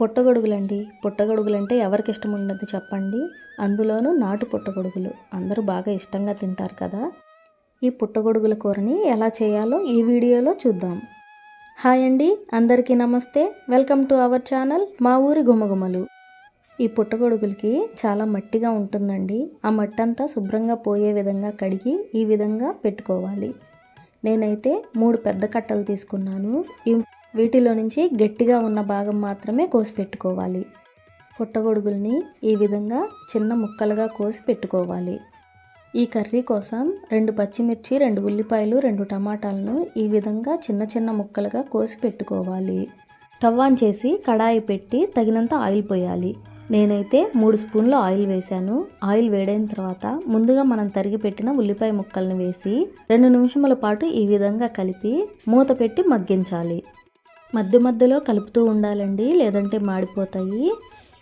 పుట్టగొడుగులండి. పుట్టగొడుగులు అంటే ఎవరికి ఇష్టం ఉండదు చెప్పండి. అందులోనూ నాటు పుట్టగొడుగులు. అందరూ బాగా ఇష్టంగా తింటారు కదా. ఈ పుట్టగొడుగుల కూరని ఎలా చేయాలో ఈ వీడియోలో చూద్దాం. హాయ్ అండి. అందరికీ నమస్తే. వెల్కమ్ టు అవర్ ఛానల్ మా ఊరి గుమగుమలు. ఈ పుట్టగొడుగులకి చాలా మట్టిగా ఉంటుందండి. ఆ మట్టి అంతా శుభ్రంగా పోయే విధంగా కడిగి ఈ విధంగా పెట్టుకోవాలి. నేనైతే మూడు పెద్ద కట్టలు తీసుకున్నాను. ఈ వీటిలో నుంచి గట్టిగా ఉన్న భాగం మాత్రమే కోసి పెట్టుకోవాలి పుట్టగొడుగుల్ని ఈ విధంగా చిన్న ముక్కలుగా కోసి పెట్టుకోవాలి. ఈ కర్రీ కోసం రెండు పచ్చిమిర్చి రెండు ఉల్లిపాయలు రెండు టమాటాలను ఈ విధంగా చిన్న చిన్న ముక్కలుగా కోసి పెట్టుకోవాలి. స్టవ్ ఆన్ చేసి కడాయి పెట్టి తగినంత ఆయిల్ పోయాలి. నేనైతే మూడు స్పూన్లు ఆయిల్ వేశాను. ఆయిల్ వేడైన తర్వాత ముందుగా మనం తరిగి పెట్టిన ఉల్లిపాయ ముక్కలను వేసి రెండు నిమిషముల పాటు ఈ విధంగా కలిపి మూత పెట్టి మగ్గించాలి. మధ్య మధ్యలో కలుపుతూ ఉండాలండి లేదంటే మాడిపోతాయి.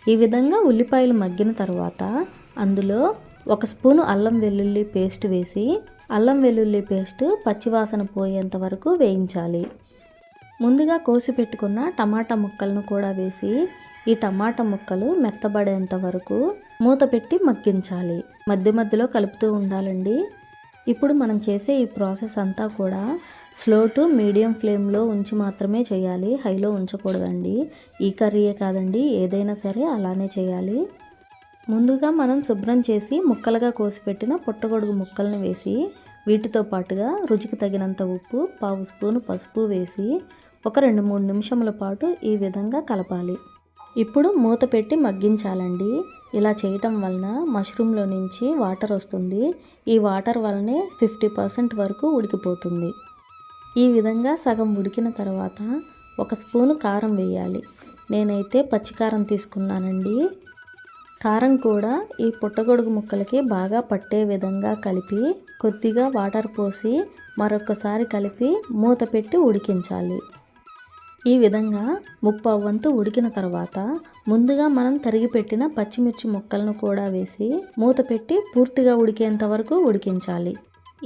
ఈ విధంగా ఉల్లిపాయలు మగ్గిన తర్వాత అందులో ఒక స్పూను అల్లం వెల్లుల్లి పేస్ట్ వేసి అల్లం వెల్లుల్లి పేస్ట్ పచ్చివాసన పోయేంత వరకు వేయించాలి. ముందుగా కోసి పెట్టుకున్న టమాటా ముక్కలను కూడా వేసి ఈ టమాటా ముక్కలు మెత్తబడేంత వరకు మూత పెట్టి మగ్గించాలి. మధ్య మధ్యలో కలుపుతూ ఉండాలండి. ఇప్పుడు మనం చేసే ఈ ప్రాసెస్ అంతా కూడా స్లో టు మీడియం ఫ్లేమ్లో ఉంచి మాత్రమే చేయాలి. హైలో ఉంచకూడదండి. ఈ కర్రీయే కాదండి. ఏదైనా సరే అలానే చేయాలి. ముందుగా మనం శుభ్రం చేసి ముక్కలుగా కోసిపెట్టిన పుట్టగొడుగు ముక్కల్ని వేసి వీటితో పాటుగా రుచికి తగినంత ఉప్పు పావు స్పూను పసుపు వేసి ఒక రెండు మూడు నిమిషముల పాటు ఈ విధంగా కలపాలి. ఇప్పుడు మూత పెట్టి మగ్గించాలండి. ఇలా చేయటం వలన మష్రూమ్లో నుంచి వాటర్ వస్తుంది. ఈ వాటర్ వల్లనే ఫిఫ్టీ పర్సెంట్ వరకు ఉడికిపోతుంది. ఈ విధంగా సగం ఉడికిన తర్వాత ఒక స్పూను కారం వేయాలి. నేనైతే పచ్చికారం తీసుకున్నానండి. కారం కూడా ఈ పుట్టగొడుగు ముక్కలకి బాగా పట్టే విధంగా కలిపి కొద్దిగా వాటర్ పోసి మరొకసారి కలిపి మూత పెట్టి ఉడికించాలి. ఈ విధంగా ముప్పావు వంతు ఉడికిన తర్వాత ముందుగా మనం తరిగి పెట్టిన పచ్చిమిర్చి ముక్కలను కూడా వేసి మూత పెట్టి పూర్తిగా ఉడికేంత వరకు ఉడికించాలి.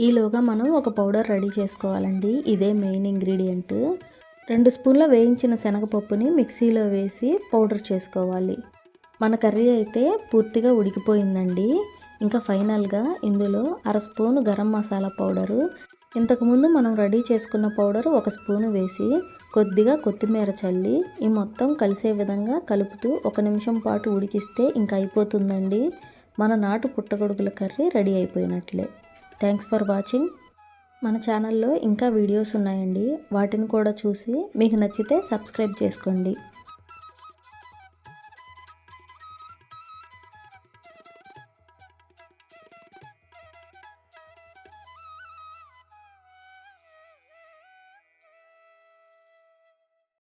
ఈలోగా మనం ఒక పౌడర్ రెడీ చేసుకోవాలండి. ఇదే మెయిన్ ఇంగ్రీడియంట్. రెండు స్పూన్ల వేయించిన శనగపప్పుని మిక్సీలో వేసి పౌడర్ చేసుకోవాలి. మన కర్రీ అయితే పూర్తిగా ఉడికిపోయిందండి. ఇంకా ఫైనల్గా ఇందులో అర స్పూను గరం మసాలా పౌడరు. ఇంతకుముందు మనం రెడీ చేసుకున్న పౌడర్ ఒక స్పూను వేసి కొద్దిగా కొత్తిమీర చల్లి ఈ మొత్తం కలిసే విధంగా కలుపుతూ ఒక నిమిషం పాటు ఉడికిస్తే ఇంకా అయిపోతుందండి. మన నాటు పుట్టగొడుగుల కర్రీ రెడీ అయిపోయినట్లే. థ్యాంక్స్ ఫర్ వాచింగ్ మన ఛానల్లో ఇంకా వీడియోస్ ఉన్నాయండి. వాటిని కూడా చూసి మీకు నచ్చితే సబ్స్క్రైబ్ చేసుకోండి.